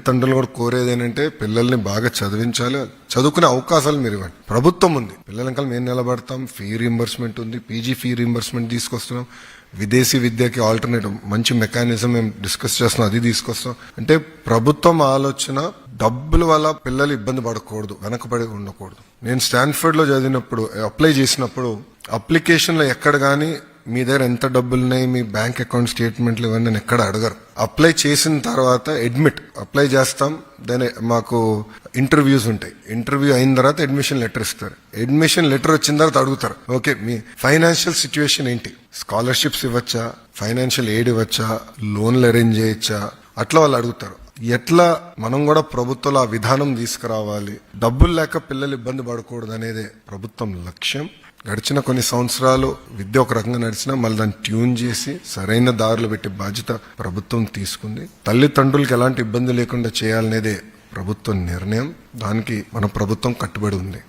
తల్లిదండ్రులు కూడా కోరేది ఏంటంటే పిల్లల్ని బాగా చదివించాలి. చదువుకునే అవకాశాలు మీరు ఇవ్వండి. ప్రభుత్వం ఉంది. పిల్లల వెనకాల మేము నిలబడతాం. ఫీ రీంబర్స్మెంట్ ఉంది. పీజీ ఫీ రీంబర్స్మెంట్ తీసుకొస్తున్నాం. విదేశీ విద్యకి ఆల్టర్నేటివ్ మంచి మెకానిజం మేము డిస్కస్ చేస్తున్నాం. అది తీసుకొస్తాం అంటే ప్రభుత్వం ఆలోచన డబ్బుల వల్ల పిల్లలు ఇబ్బంది పడకూడదు. వెనకబడి ఉండకూడదు. నేను స్టాన్ఫర్డ్లో చదివినప్పుడు అప్లై చేసినప్పుడు అప్లికేషన్లో ఎక్కడ కానీ మీ దగ్గర ఎంత డబ్బులు ఉన్నాయి మీ బ్యాంక్ అకౌంట్ స్టేట్మెంట్లు ఇవన్నీ నేను ఎక్కడ అడగరు. అప్లై చేసిన తర్వాత అడ్మిట్ అప్లై చేస్తాం దాని మాకు ఇంటర్వ్యూస్ ఉంటాయి. ఇంటర్వ్యూ అయిన తర్వాత అడ్మిషన్ లెటర్ ఇస్తారు. అడ్మిషన్ లెటర్ వచ్చిన తర్వాత అడుగుతారు. ఓకే మీ ఫైనాన్షియల్ సిచ్యువేషన్ ఏంటి? స్కాలర్షిప్స్ ఇవ్వచ్చా? ఫైనాన్షియల్ ఎయిడ్ ఇవ్వచ్చా? లోన్లు అరేంజ్ చేయొచ్చా? అట్లా వాళ్ళు అడుగుతారు. ఎట్లా మనం కూడా ప్రభుత్వం ఆ విధానం తీసుకురావాలి? డబ్బులు లేక పిల్లలు ఇబ్బంది పడకూడదు అనేదే ప్రభుత్వం లక్ష్యం. గడిచిన కొన్ని సంవత్సరాలు విద్య ఒక రకంగా నడిచినా మళ్ళీ దాన్ని ట్యూన్ చేసి సరైన దారులు పెట్టే బాధ్యత ప్రభుత్వం తీసుకుంది. తల్లిదండ్రులకు ఎలాంటి ఇబ్బంది లేకుండా చేయాలనేదే ప్రభుత్వం నిర్ణయం. దానికి మన ప్రభుత్వం కట్టుబడి ఉంది.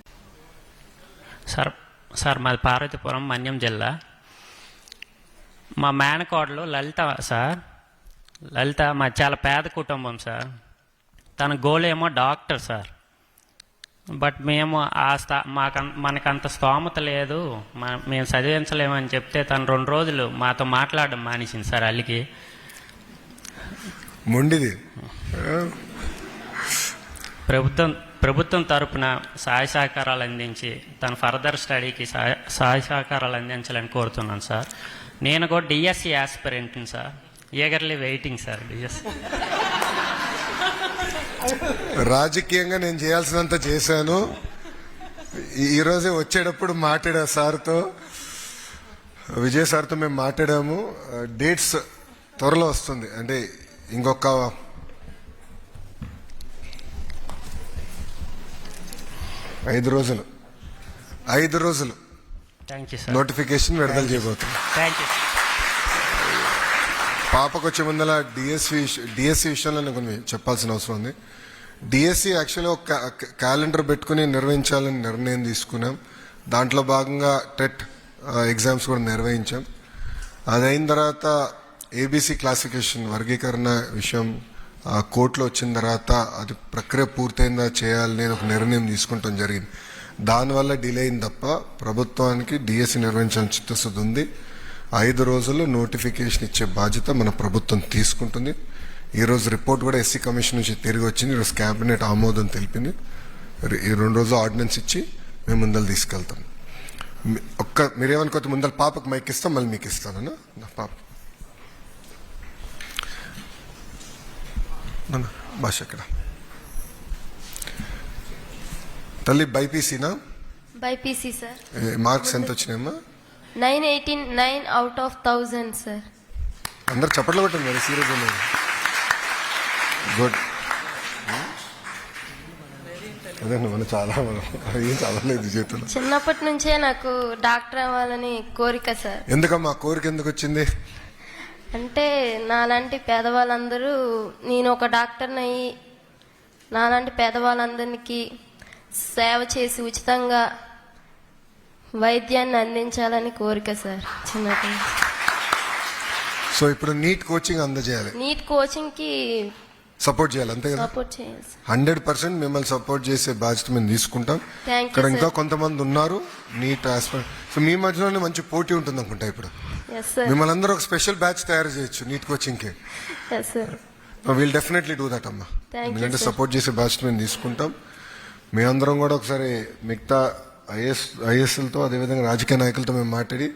సార్ సార్ మాది పార్వతీపురం మన్యం జిల్లా. మా మేనకోడలు లలిత సార్. లలిత మా చాలా పేద కుటుంబం సార్. తన గోల్ ఏమో డాక్టర్ సార్. బట్ మేము ఆ స్థా మాకు మనకంత స్తోమత లేదు. మ- మేము చదివించలేమని చెప్తే తను రెండు రోజులు మాతో మాట్లాడడం మానేసింది సార్ అల్లికి. మొండిది. ప్రభుత్వం ప్రభుత్వం తరపున సహాయ సహకారాలు అందించి తన ఫర్దర్ స్టడీకి సహాయ సహాయ సహకారాలు అందించాలని కోరుతున్నాను సార్. నేను కూడా DSC ఆస్పిరెంట్ని sir. Eagerly waiting sir DSC. రాజకీయంగా నేను చేయాల్సినంత చేశాను. ఈ- ఈ రోజే వచ్చేటప్పుడు మాట్లాడా సార్తో. విజయ్ సార్తో మేము మాట్లాడాము. డేట్స్ త్వరలో వస్తుంది. అంటే ఇంకొక ఐదు రోజులు. ఐదు రోజులు. నోటిఫికేషన్ విడుదల చేయబోతున్నాం. పాపకు వచ్చే ముందల డిఎస్సి డిఎస్సి విషయంలో నేను కొన్ని చెప్పాల్సిన అవసరం ఉంది. డిఎస్సి యాక్చువల్గా ఒక క్యాలెండర్ పెట్టుకుని నిర్వహించాలని నిర్ణయం తీసుకున్నాం. దాంట్లో భాగంగా టెట్ ఎగ్జామ్స్ కూడా నిర్వహించాం. అది అయిన తర్వాత ఏబీసీ క్లాసిఫికేషన్ వర్గీకరణ విషయం కోర్టులో వచ్చిన తర్వాత అది ప్రక్రియ పూర్తయిందా చేయాలని ఒక నిర్ణయం తీసుకుంటాం జరిగింది. దానివల్ల డిలే అయింది తప్ప ప్రభుత్వానికి డిఎస్సి నిర్వహించాలని చిత్తశుద్ధి ఉంది. ఐదు రోజుల్లో నోటిఫికేషన్ ఇచ్చే బాధ్యత మన ప్రభుత్వం తీసుకుంటుంది. ఈ రోజు రిపోర్ట్ కూడా ఎస్సీ కమిషన్ నుంచి తిరిగి వచ్చింది. ఈరోజు కేబినెట్ ఆమోదం తెలిపింది. ఈ రెండు రోజులు ఆర్డినెన్స్ ఇచ్చి మేము ముందలు తీసుకెళ్తాం. ఒక్క మీరేమనుకోతే ముందర పాపకు మైక్ ఇస్తాం మళ్ళీ మీకు ఇస్తానన్నా నా పాప. భాష ఎక్కడ? తల్లి బైపీసీనా? BiPC sir. మార్క్స్ ఎంత వచ్చినాయమ్మా? Nine eighteen nine out of thousand sir అందరు చప్పట్లు కొట్టండి మరి సీరియస్ గుడ్ అదే మనం చాలా మనం ఏం చదవలేదు జీవితంలో. చిన్నప్పటి నుంచే నాకు డాక్టర్ అవ్వాలని కోరిక సార్ ఎందుకమ్మా కోరిక ఎందుకు వచ్చింది? అంటే నాలాంటి పేదవాళ్ళందరూ నేను ఒక డాక్టర్ని అయ్యి నాలాంటి పేదవాళ్ళందరికీ సేవ చేసి ఉచితంగా వైద్యాన్ని అందించాలని కోరిక సార్. చిన్నప్పటి. సో ఇప్పుడు నీట్ కోచింగ్ అందజేయాలి. నీట్ కోచింగ్కి సపోర్ట్ చేయాలి అంతే కదా? సపోర్ట్ చేయాలి సార్. హండ్రెడ్ పర్సెంట్ మిమ్మల్ని సపోర్ట్ చేసే బాధ్యత మేము తీసుకుంటాం. Thank you, ఇక్కడ ఇంకా. కొంతమంది ఉన్నారు నీట్ ఆస్పెక్ట్ సో మీ మధ్యలోనే మంచి పోటీ ఉంటుంది అనుకుంటా ఇప్పుడు. ఎస్ సార్ మిమ్మల్ని అందరూ ఒక స్పెషల్ బ్యాచ్ తయారు చేయొచ్చు నీట్ కోచింగ్కి yes sir we'll definitely do that అమ్మా. Thank you, ఎందుకంటే sir. సపోర్ట్ చేసే బాధ్యత మేము తీసుకుంటాం. మీ అందరం కూడా ఒకసారి మిగతా ఐఎస్ ఐఎస్ఎల్తో అదేవిధంగా రాజకీయ నాయకులతో మేము మాట్లాడి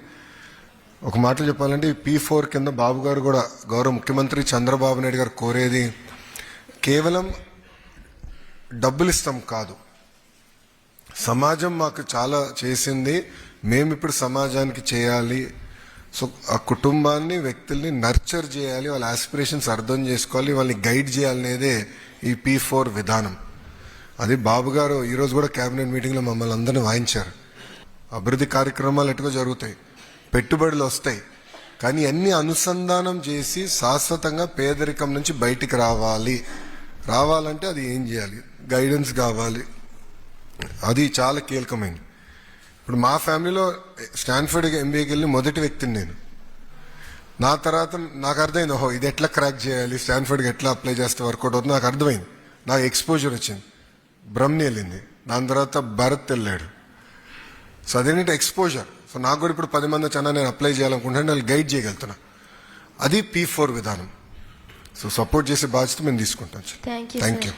ఒక మాటలు చెప్పాలంటే పీ ఫోర్ కింద బాబు గారు కూడా గౌరవ ముఖ్యమంత్రి చంద్రబాబు నాయుడు గారు కోరేది కేవలం డబ్బులు ఇస్తాం కాదు. సమాజం మాకు చాలా చేసింది. మేము ఇప్పుడు సమాజానికి చేయాలి. సో ఆ కుటుంబాన్ని వ్యక్తుల్ని నర్చర్ చేయాలి. వాళ్ళ ఆస్పిరేషన్స్ అర్థం చేసుకోవాలి. వాళ్ళని గైడ్ చేయాలనేదే ఈ పీ ఫోర్ విధానం. అది బాబు గారు ఈరోజు కూడా కేబినెట్ మీటింగ్లో మమ్మల్ని అందరిని వాయించారు. అభివృద్ధి కార్యక్రమాలు ఎటుగా జరుగుతాయి? పెట్టుబడులు వస్తాయి. కానీ అన్ని అనుసంధానం చేసి శాశ్వతంగా పేదరికం నుంచి బయటికి రావాలి. రావాలంటే అది ఏం చేయాలి? గైడెన్స్ కావాలి. అది చాలా కీలకమైనది ఇప్పుడు మా ఫ్యామిలీలో స్టాన్ఫర్డ్ ఎంబీఏకి వెళ్ళి మొదటి వ్యక్తిని నేను. నా తర్వాత నాకు అర్థమైంది ఓహో ఇది ఎట్లా క్రాక్ చేయాలి? స్టాన్ఫర్డ్కి ఎట్లా అప్లై చేస్తే వర్కౌట్ అవుతుంది? నాకు అర్థమైంది. నాకు ఎక్స్పోజర్ వచ్చింది. బ్రహ్మి వెళ్ళింది. దాని తర్వాత భరత్ వెళ్ళాడు. సో అదేంటంటే ఎక్స్పోజర్ సో నాకు కూడా ఇప్పుడు పది మంది వచ్చాను నేను అప్లై చేయాలనుకుంటే వాళ్ళు గైడ్ చేయగలుగుతున్నా. అది పీ ఫోర్ విధానం. సో సపోర్ట్ చేసే బాధ్యత మేము తీసుకుంటాం. Thank you